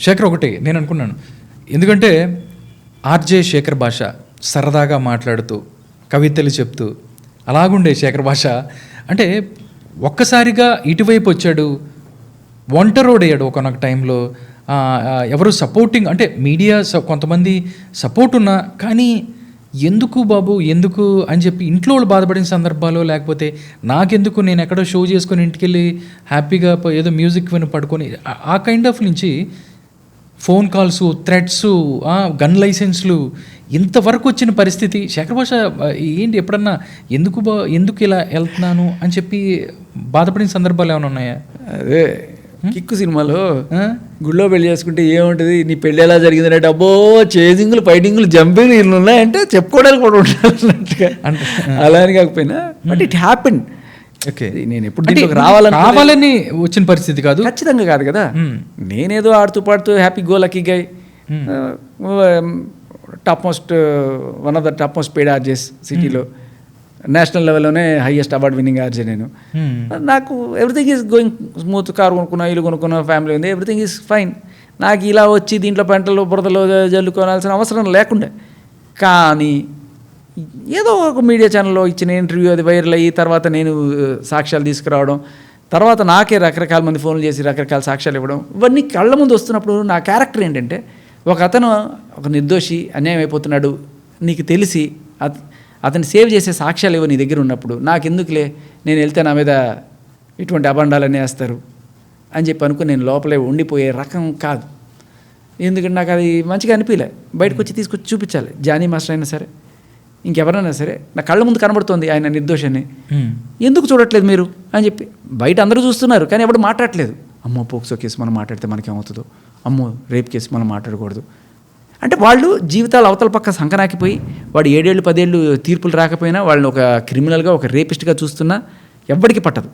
శేఖర్ ఒకటి నేను అనుకున్నాను. ఎందుకంటే ఆర్జే శేఖర్ భాష సరదాగా మాట్లాడుతూ కవితలు చెప్తూ అలాగుండే శేఖర్ భాష. అంటే ఒక్కసారిగా ఇటువైపు వచ్చాడు ఒంటరోడయ్యాడు ఒకనొక టైంలో. ఎవరు సపోర్టింగ్ అంటే మీడియా స- కొంతమంది సపోర్ట్ ఉన్నా కానీ ఎందుకు బాబు ఎందుకు అని చెప్పి ఇంట్లో వాళ్ళు బాధపడిన సందర్భాలు లేకపోతే నాకెందుకు నేను ఎక్కడో షో చేసుకొని ఇంటికి వెళ్ళి హ్యాపీగా ఏదో మ్యూజిక్ విని పడుకొని ఆ కైండ్ ఆఫ్ నుంచి ఫోన్ కాల్స్ థ్రెడ్స్ గన్ లైసెన్స్లు ఇంతవరకు వచ్చిన పరిస్థితి. శేఖర్ భాష ఏంటి ఎప్పుడన్నా ఎందుకు బా ఎందుకు ఇలా వెళ్తున్నాను అని చెప్పి బాధపడిన సందర్భాలు ఏమైనా ఉన్నాయా? అదే కిక్కు సినిమాలో? గుళ్ళో పెళ్ళి చేసుకుంటే ఏముంటుంది? నీ పెళ్ళి ఎలా జరిగిందంటే డబ్బో చేజింగ్లు ఫైటింగ్లు జంపింగ్ ఇల్లు ఉన్నాయంటే చెప్పుకోవడానికి కూడా ఉండాలన్నట్టుగా అంటే- అలా అని కాకపోయినా బట్ ఇట్ హ్యాపెన్ నేను ఎప్పుడు దీంట్లోకి రావాలని రావాలని వచ్చిన పరిస్థితి కాదు? ఖచ్చితంగా కాదు కదా. మ్మ్. నేనేదో ఆడుతూ పాడుతూ happy go lucky guy top most one of the top most paid RJs సిటీలో నేషనల్ లెవెల్లోనే హైయెస్ట్ అవార్డ్ విన్నింగ్ ఆర్జే నేను. Hmm. నాకు everything is going smooth car కొనుక్కున్నా ఇల్లు కొనుక్కున్నా ఫ్యామిలీ ఉంది ఎవ్రీథింగ్ ఈజ్ ఫైన్ నాకు ఇలా వచ్చి దీంట్లో పంటలు బురదలో జల్లుకోవాల్సిన అవసరం లేకుండే. కానీ ఏదో ఒక మీడియా ఛానల్లో ఇచ్చిన ఇంటర్వ్యూ అది వైరల్ అయ్యి తర్వాత నేను సాక్ష్యాలు తీసుకురావడం తర్వాత నాకే రకరకాల మంది ఫోన్లు చేసి రకరకాల సాక్ష్యాలు ఇవ్వడం ఇవన్నీ కళ్ళ ముందు వస్తున్నప్పుడు నా క్యారెక్టర్ ఏంటంటే ఒక అతను ఒక నిర్దోషి అన్యాయం అయిపోతున్నాడు నీకు తెలిసి అత అతన్ని సేవ్ చేసే సాక్ష్యాలు ఇవ్వ నీ దగ్గర ఉన్నప్పుడు నాకెందుకులే నేను వెళ్తే నా మీద ఇటువంటి అబండాలన్నీ వేస్తారు అని చెప్పి అనుకుని నేను లోపలే ఉండిపోయే రకం కాదు. ఎందుకంటే నాకు అది మంచిగా అనిపించలే బయటకు వచ్చి తీసుకొచ్చి చూపించాలి. జానీ మాస్టర్ అయినా సరే. ఇంకెవరైనా సరే నా కళ్ళ ముందు కనబడుతోంది ఆయన నిర్దోషాన్ని. ఎందుకు చూడట్లేదు మీరు? అని చెప్పి. బయట అందరూ చూస్తున్నారు కానీ ఎవడు మాట్లాడట్లేదు. అమ్మో పోక్సో కేసు మనం మాట్లాడితే మనకేమవుతుందో? అమ్మో రేప్ కేసు మనం మాట్లాడకూడదు. అంటే వాళ్ళు జీవితాలు అవతల పక్క సంకనాకిపోయి వాడు ఏడేళ్ళు పదేళ్ళు తీర్పులు రాకపోయినా వాళ్ళని ఒక క్రిమినల్గా ఒక రేపిస్ట్గా చూస్తున్నా ఎవ్వడికి పట్టదు.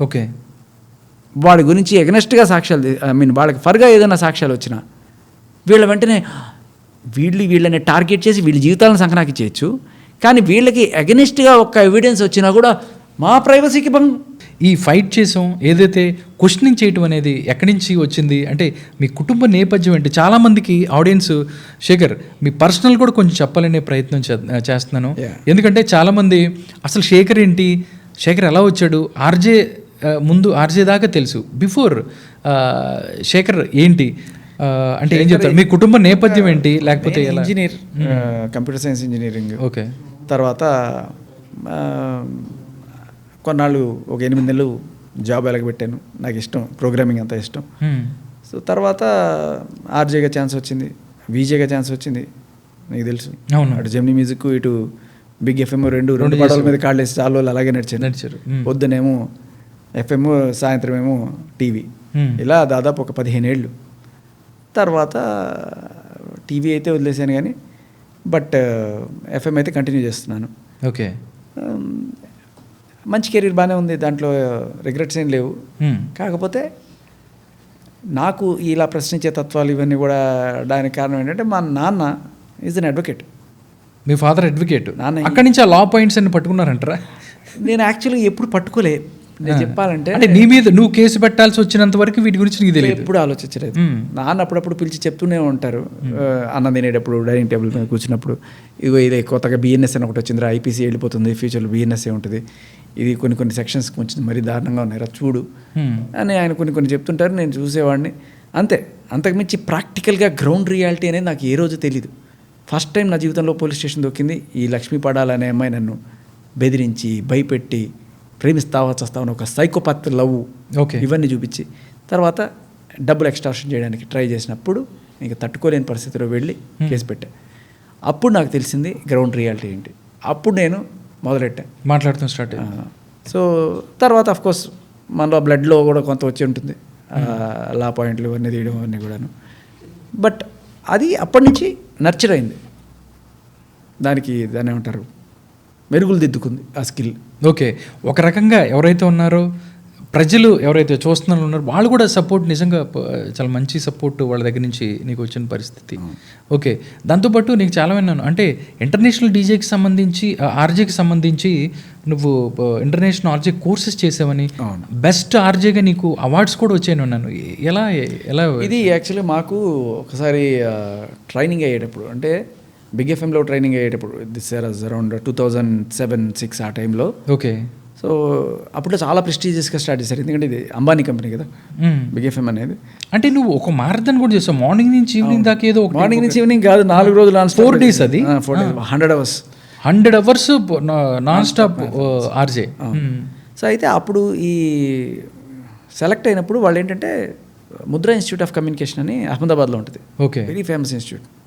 ఓకే. వాడి గురించి ఎగనెస్ట్గా సాక్ష్యాలు ఐ మీన్ వాళ్ళకి ఫర్గా ఏదైనా సాక్ష్యాలు వచ్చినా వీళ్ళ వెంటనే వీళ్ళు వీళ్ళని టార్గెట్ చేసి వీళ్ళ జీవితాలను సంకనాకి చేయొచ్చు. కానీ వీళ్ళకి అగెనిస్ట్గా ఒక ఎవిడెన్స్ వచ్చినా కూడా మా ప్రైవసీకి భంగం. ఈ ఫైట్ చేసాం ఏదైతే క్వశ్చనింగ్ చేయటం అనేది ఎక్కడి నుంచి వచ్చింది? అంటే మీ కుటుంబ నేపథ్యం ఏంటి? చాలామందికి ఆడియన్స్ శేఖర్ మీ పర్సనల్ కూడా కొంచెం చెప్పాలనే ప్రయత్నం చే- చేస్తున్నాను. ఎందుకంటే చాలామంది అసలు శేఖర్ ఏంటి? శేఖర్ ఎలా వచ్చాడు? ఆర్జే ముందు ఆర్జే దాకా తెలుసు. బిఫోర్ శేఖర్ ఏంటి? అంటే ఏం చెప్తారు? మీ కుటుంబ నేపథ్యం ఏంటి? లేకపోతే engineer computer science engineering okay. తర్వాత కొన్నాళ్ళు ఒక ఎనిమిది నెలలు జాబ్ ఎలగబెట్టాను నాకు ఇష్టం ప్రోగ్రామింగ్ అంతా ఇష్టం. Hmm. సో తర్వాత ఆర్జేగా ఛాన్స్ వచ్చింది విజేగా ఛాన్స్ వచ్చింది. నీకు తెలుసు. అవును. అటు జెమిని మ్యూజిక్ ఇటు బిగ్ ఎఫ్ఎం రెండు రెండు చేసావు. మీద కాళ్ళు వేసి చాలా రోజులు అలాగే నడిచాను నడిచారు. మ్మ్. పొద్దునేమో ఎఫ్ఎం సాయంత్రం ఏమో టీవీ మ్మ్. ఇలా దాదాపు ఒక పదిహేను ఏళ్ళు. తర్వాత టీవీ అయితే వదిలేసాను కానీ బట్ ఎఫ్ఎం అయితే కంటిన్యూ చేస్తున్నాను. ఓకే. మంచి కెరీర్ బాగానే ఉంది దాంట్లో రిగ్రెట్స్ ఏం లేవు. కాకపోతే నాకు ఇలా ప్రశ్నించే తత్వాలు ఇవన్నీ కూడా దానికి కారణం ఏంటంటే మా నాన్న ఈజ్ అన్ అడ్వకేట్ మీ ఫాదర్ అడ్వకేట్ నాన్న అక్కడి నుంచి ఆ లా పాయింట్స్ అన్ని పట్టుకున్నారంటారా? నేను యాక్చువల్లీ ఎప్పుడు పట్టుకోలే. నేను చెప్పాలంటే అంటే నీ మీద నువ్వు కేసు పెట్టాల్సి వచ్చినంత వరకు వీటి గురించి నీకు తెలియదు. ఎప్పుడు ఆలోచించలేదు. నాన్న అప్పుడప్పుడు పిలిచి చెప్తూనే ఉంటారు. అన్నం తినేటప్పుడు డైనింగ్ టేబుల్ మీద కూర్చున్నప్పుడు ఇగో ఇది కొత్తగా బిఎన్ఎస్ అని ఒకటి వచ్చింది ఐపీసీ వెళ్ళిపోతుంది ఫ్యూచర్లో ఏ ఉంటుంది. ఇది కొన్ని కొన్ని సెక్షన్స్ కొంచెం మరీ దారుణంగా ఉన్నాయి రా చూడు. అని ఆయన కొన్ని కొన్ని చెప్తుంటారు నేను చూసేవాడిని. అంతే. అంతకుమించి ప్రాక్టికల్గా గ్రౌండ్ రియాలిటీ అనేది నాకు ఏ రోజు తెలియదు ఫస్ట్ టైం నా జీవితంలో పోలీస్ స్టేషన్ దొక్కింది ఈ లక్ష్మీ పడాల్ అనే అమ్మాయి నన్ను బెదిరించి భయపెట్టి ప్రేమిస్తావా చస్తావా అని ఒక సైకోపాత్ లవ్ ఓకే. ఇవన్నీ చూపించి తర్వాత డబ్బులు ఎక్స్ట్రాక్షన్ చేయడానికి ట్రై చేసినప్పుడు ఇంకా తట్టుకోలేని పరిస్థితిలో వెళ్ళి కేసు పెట్టా. అప్పుడు నాకు తెలిసింది గ్రౌండ్ రియాలిటీ ఏంటి. అప్పుడు నేను మొదలెట్టా. మాట్లాడుతాం స్టార్ట్ సో తర్వాత అఫ్ కోర్స్ మనలో బ్లడ్లో కూడా కొంత వచ్చి ఉంటుంది. లా పాయింట్లు ఇవన్నీ తీయడం అవన్నీ కూడాను. బట్ అది అప్పటి నుంచి నర్చర్ అయింది. దానికి దాన్ని ఏమంటారు? మెరుగులు దిద్దుకుంది ఆ స్కిల్. ఓకే. ఒక రకంగా ఎవరైతే ఉన్నారో ప్రజలు ఎవరైతే చూస్తున్నారో ఉన్నారో వాళ్ళు కూడా సపోర్ట్ నిజంగా చాలా మంచి సపోర్ట్ వాళ్ళ దగ్గర నుంచి నీకు వచ్చిన పరిస్థితి. ఓకే. దాంతోపాటు నీకు చాలా విన్నాను అంటే ఇంటర్నేషనల్ డీజేకి సంబంధించి ఆర్జేకి సంబంధించి నువ్వు ఇంటర్నేషనల్ ఆర్జే కోర్సెస్ చేసావని. బెస్ట్ ఆర్జేగా నీకు అవార్డ్స్ కూడా వచ్చాయని ఉన్నాను ఎలా ఎలా ఇది యాక్చువల్లీ మాకు ఒకసారి ట్రైనింగ్ అయ్యేటప్పుడు. అంటే బిగ్ ఎఫ్ఎంలో ట్రైనింగ్ అయ్యేటప్పుడు this around two thousand seven six ఆ టైంలో. ఓకే. సో అప్పుడు చాలా ప్రెస్టీజియస్గా స్టార్ట్ చేశారు. ఎందుకంటే ఇది అంబానీ కంపెనీ కదా. బిగ్ ఎఫ్ఎం అనేది. అంటే నువ్వు ఒక మారథన్ కూడా చేసావు మార్నింగ్ నుంచి ఈవినింగ్ దాకా ఏదో ఒక మార్నింగ్ నుంచి ఈవినింగ్ కాదు నాలుగు రోజులు Four days అది? Four days hundred hours. Hundred hours non stop RJ so అయితే అప్పుడు ఈ సెలెక్ట్ అయినప్పుడు వాళ్ళు ఏంటంటే ముద్రా ఇన్స్టిట్యూట్ ఆఫ్ కమ్యూనికేషన్ అని అహ్మదాబాద్లో ఉంటుంది. Okay. Very famous institute.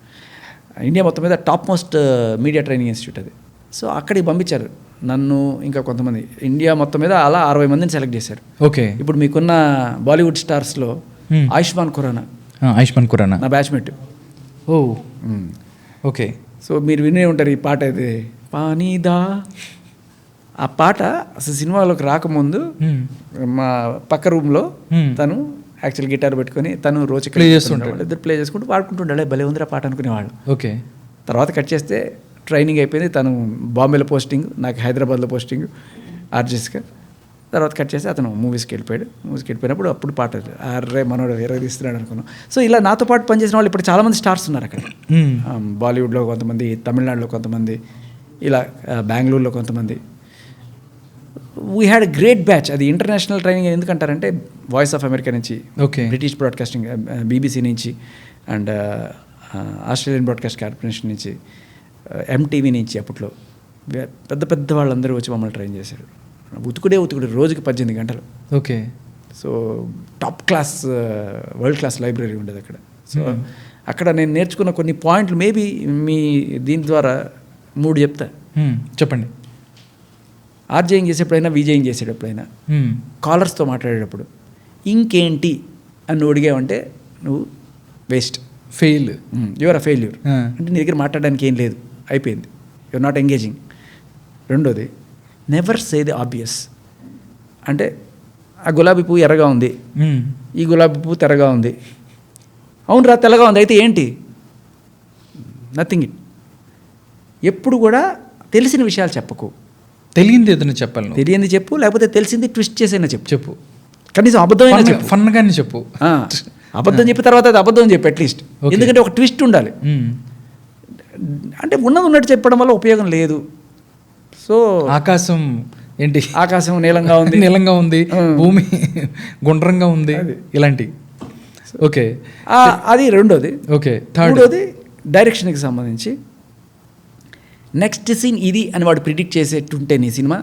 India మొత్తం మీద top most media training institute అది. సో అక్కడికి పంపించారు. నన్ను ఇంకా కొంతమంది. ఇండియా మొత్తం మీద అలా అరవై మందిని సెలెక్ట్ చేశారు. ఓకే. ఇప్పుడు మీకున్న బాలీవుడ్ స్టార్స్లో. ఆయుష్మాన్ ఖురానా. ఆయుష్మాన్ ఖురానా. నా బ్యాచ్మేట్. ఓ. ఓకే. సో మీరు వినే ఉంటారు ఈ పాట అయితే. పానీదా ఆ పాట అసలు సినిమాలోకి రాకముందు. మా పక్క రూమ్లో. తను యాక్చువల్ గిటార్ పెట్టుకొని తను రోజు Play చేస్తుంటాడు. ఇద్దరు ప్లే చేసుకుంటూ పాడుకుంటుండే భలే ఉందిరా పాట అనుకునేవాళ్ళు. ఓకే. తర్వాత కట్ చేస్తే ట్రైనింగ్ అయిపోయింది. తను బాంబేలో పోస్టింగ్ నాకు హైదరాబాద్లో పోస్టింగ్ ఆర్జెస్గా తర్వాత కట్ చేసి అతను మూవీస్కి వెళ్ళిపోయాడు. మూవీస్కి వెళ్ళిపోయినప్పుడు అప్పుడు పాట అర్రే మనోడు వేరే తీస్తున్నాడు అనుకున్నాం. సో ఇలా నాతో పాటు పనిచేసిన వాళ్ళు ఇప్పుడు చాలామంది స్టార్స్ ఉన్నారు అక్కడ. బాలీవుడ్లో కొంతమంది తమిళనాడులో కొంతమంది ఇలా బెంగళూరులో కొంతమంది. వీ హ్యాడ్ గ్రేట్ బ్యాచ్ అది ఇంటర్నేషనల్ ట్రైనింగ్ ఎందుకంటారంటే వాయిస్ ఆఫ్ అమెరికా నుంచి ఓకే బ్రిటిష్ బ్రాడ్కాస్టింగ్ బీబీసీ నుంచి అండ్ ఆస్ట్రేలియన్ బ్రాడ్కాస్ట్ కార్పొరేషన్ నుంచి ఎంటీవీ నుంచి అప్పట్లో. పెద్ద పెద్ద వాళ్ళందరూ వచ్చి మమ్మల్ని ట్రైన్ చేశారు. ఉతుకుడే ఉతుకుడు రోజుకి పద్దెనిమిది గంటలు. Okay so top class world class library ఉండేది అక్కడ. సో అక్కడ నేను నేర్చుకున్న కొన్ని పాయింట్లు మేబీ మీ దీని ద్వారా మూడు చెప్తా. మ్మ్. చెప్పండి. ఆర్జేయింగ్ చేసేప్పుడైనా విజయం చేసేటప్పుడైనా. కాలర్స్తో మాట్లాడేటప్పుడు ఇంకేంటి అని నువ్వు అడిగావంటే నువ్వు waste. Fail you're a failure. అంటే నీ దగ్గర మాట్లాడడానికి ఏం లేదు. అయిపోయింది. యువర్ నాట్ ఎంగేజింగ్ రెండోది నెవర్ సే ది ఆబ్వియస్ అంటే ఆ గులాబీ పువ్వు ఎర్రగా ఉంది. ఈ గులాబీ పువ్వు తెరగా ఉంది. అవును రా తెల్లగా ఉంది. అయితే ఏంటి? నథింగ్ ఇట్ ఎప్పుడు కూడా తెలిసిన విషయాలు చెప్పకు. తెలియంది ఏదైనా చెప్పాలి. తెలియంది చెప్పు లేకపోతే తెలిసింది ట్విస్ట్ చేసైనా చెప్పు. చెప్పు. కనీసం అబద్ధమైనా చెప్పు. ఫన్గానే చెప్పు. అబద్ధం చెప్పిన తర్వాత అది అబద్ధం చెప్పు అట్లీస్ట్. ఎందుకంటే ఒక ట్విస్ట్ ఉండాలి. అంటే ఉన్నది ఉన్నట్టు చెప్పడం వల్ల ఉపయోగం లేదు. సో ఆకాశం ఏంటి? ఆకాశం నీలంగా ఉంది. నీలంగా ఉంది. భూమి గుండ్రంగా ఉంది. ఇలాంటి. ఓకే. అది రెండోది. Okay third. డైరెక్షన్కి సంబంధించి. నెక్స్ట్ సీన్ ఇది అని వాడు ప్రిడిక్ట్ చేసేటుంటే నీ సినిమా?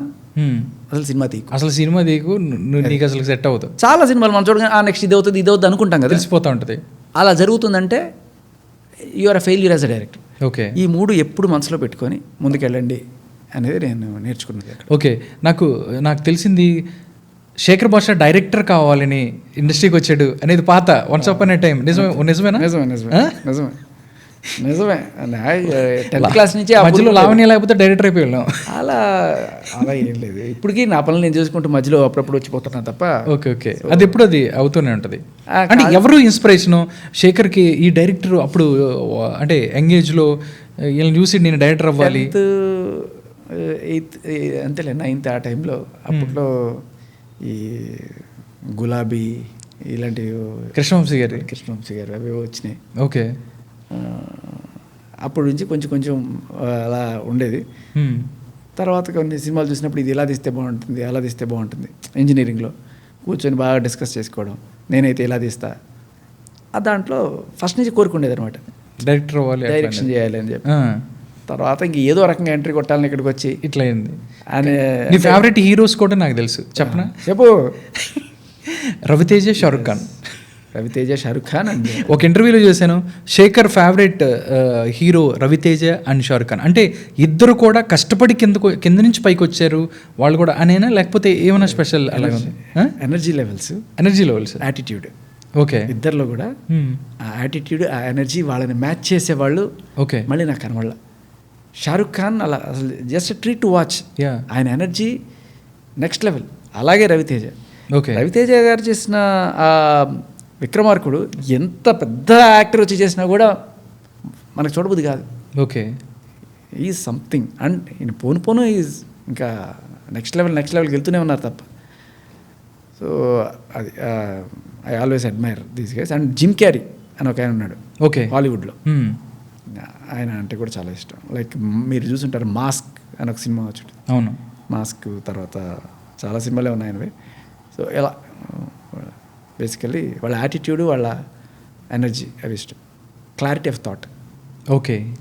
అసలు సినిమా తీకు. అసలు సినిమా నువ్వు నీకు అసలు సెట్ అవుతుంది. చాలా సినిమాలు మనం చూడగానే ఆ నెక్స్ట్ ఇది అవుతుంది ఇది అవుతుంది అనుకుంటాం కదా. తెలిసిపోతా ఉంటుంది. అలా జరుగుతుందంటే you are a failure as a director okay. ఈ మూడు ఎప్పుడు మనసులో పెట్టుకొని ముందుకెళ్ళండి అనేది నేను నేర్చుకున్నది ఓకే. నాకు నాకు తెలిసింది శేఖర్ భాష డైరెక్టర్ కావాలని ఇండస్ట్రీకి వచ్చాడు అనేది పాత వన్స్ అప్ అనే టైం నిజమే నిజమేనా? నిజమే నిజమే? నిజమే. నిజమే. టెన్త్ క్లాస్ నుంచి ఆ మధ్యలో లావణ్య లేకపోతే డైరెక్టర్ అయిపోయి వెళ్ళాం. అలా అలా ఏం లేదు. ఇప్పటికీ నా పనులు నేను చూసుకుంటూ మధ్యలో అప్పుడప్పుడు వచ్చిపోతున్నా తప్ప ఓకే ఓకే. అది ఎప్పుడు అది అవుతూనే ఉంటుంది. అంటే ఎవరు ఇన్స్పిరేషన్ శేఖర్కి ఈ డైరెక్టర్ అప్పుడు అంటే యంగేజ్లో వీళ్ళని చూసి నేను డైరెక్టర్ అవ్వాలి. ఎయిత్ అంతేలే నైన్త్ ఆ టైంలో. అప్పట్లో ఈ గులాబీ ఇలాంటివి కృష్ణవంశీ గారి? కృష్ణవంశీ గారు అవి వచ్చినాయి. ఓకే. అప్పటి నుంచి కొంచెం కొంచెం అలా ఉండేది. తర్వాత కొన్ని సినిమాలు చూసినప్పుడు ఇది ఇలా తీస్తే బాగుంటుంది అలా తీస్తే బాగుంటుంది ఇంజనీరింగ్లో కూర్చొని బాగా డిస్కస్ చేసుకోవడం నేనైతే ఇలా తీస్తా. ఆ దాంట్లో ఫస్ట్ నుంచి కోరుకుండేది అనమాట డైరెక్టర్ అవ్వాలి డైరెక్షన్. చేయాలి అని చెప్పి. తర్వాత ఇంక ఏదో రకంగా ఎంట్రీ కొట్టాలని ఇక్కడికి వచ్చి. ఇట్లా అయింది. అనే నీ ఫేవరెట్ హీరోస్ కూడా నాకు తెలుసు. చెప్పనా? చెప్పు. రవితేజ షారుఖ్ ఖాన్. రవితేజ షారుఖ్ ఖాన్ అండి ఒక ఇంటర్వ్యూలో చేశాను. Shekhar favourite hero Ravi Teja and Shahrukh Khan. అంటే ఇద్దరు కూడా కష్టపడి కిందకు కింద నుంచి పైకి వచ్చారు. వాళ్ళు కూడా అనేనా? లేకపోతే ఏమైనా స్పెషల్ ఉంది? Energy levels energy levels attitude okay ఇద్దరిలో కూడా Hmm. ఆ యాటిట్యూడ్ ఆ ఎనర్జీ వాళ్ళని మ్యాచ్ చేసేవాళ్ళు ఓకే మళ్ళీ నాకు కనబడల. షారుఖ్ ఖాన్ అలా అసలు జస్ట్ ట్రీ టు వాచ్ యా ఆయన ఎనర్జీ నెక్స్ట్ లెవెల్ అలాగే రవితేజ. ఓకే రవితేజ గారు చేసిన విక్రమార్కుడు ఎంత పెద్ద యాక్టర్ వచ్చి చేసినా కూడా మనకు చూడబుద్ది కాదు. ఓకే. ఈజ్ సంథింగ్ అండ్ ఈయన పోను పోను ఈజ్ ఇంకా నెక్స్ట్ లెవెల్ నెక్స్ట్ లెవెల్కి వెళ్తూనే ఉన్నారు తప్ప. సో అది I always admire these guys and Jim Carrey అని ఒక ఆయన ఉన్నాడు ఓకే. హాలీవుడ్లో మ్మ్. ఆయన అంటే కూడా చాలా ఇష్టం. లైక్ మీరు చూసుంటారు మాస్క్ అని ఒక సినిమా వచ్చి అవును. మాస్క్ తర్వాత చాలా సినిమాలే ఉన్నాయి ఆయనవి. సో ఎలా బేసికలీ వాళ్ళ యాటిట్యూడ్ వాళ్ళ ఎనర్జీ అవి ఇష్టం. Clarity of thought okay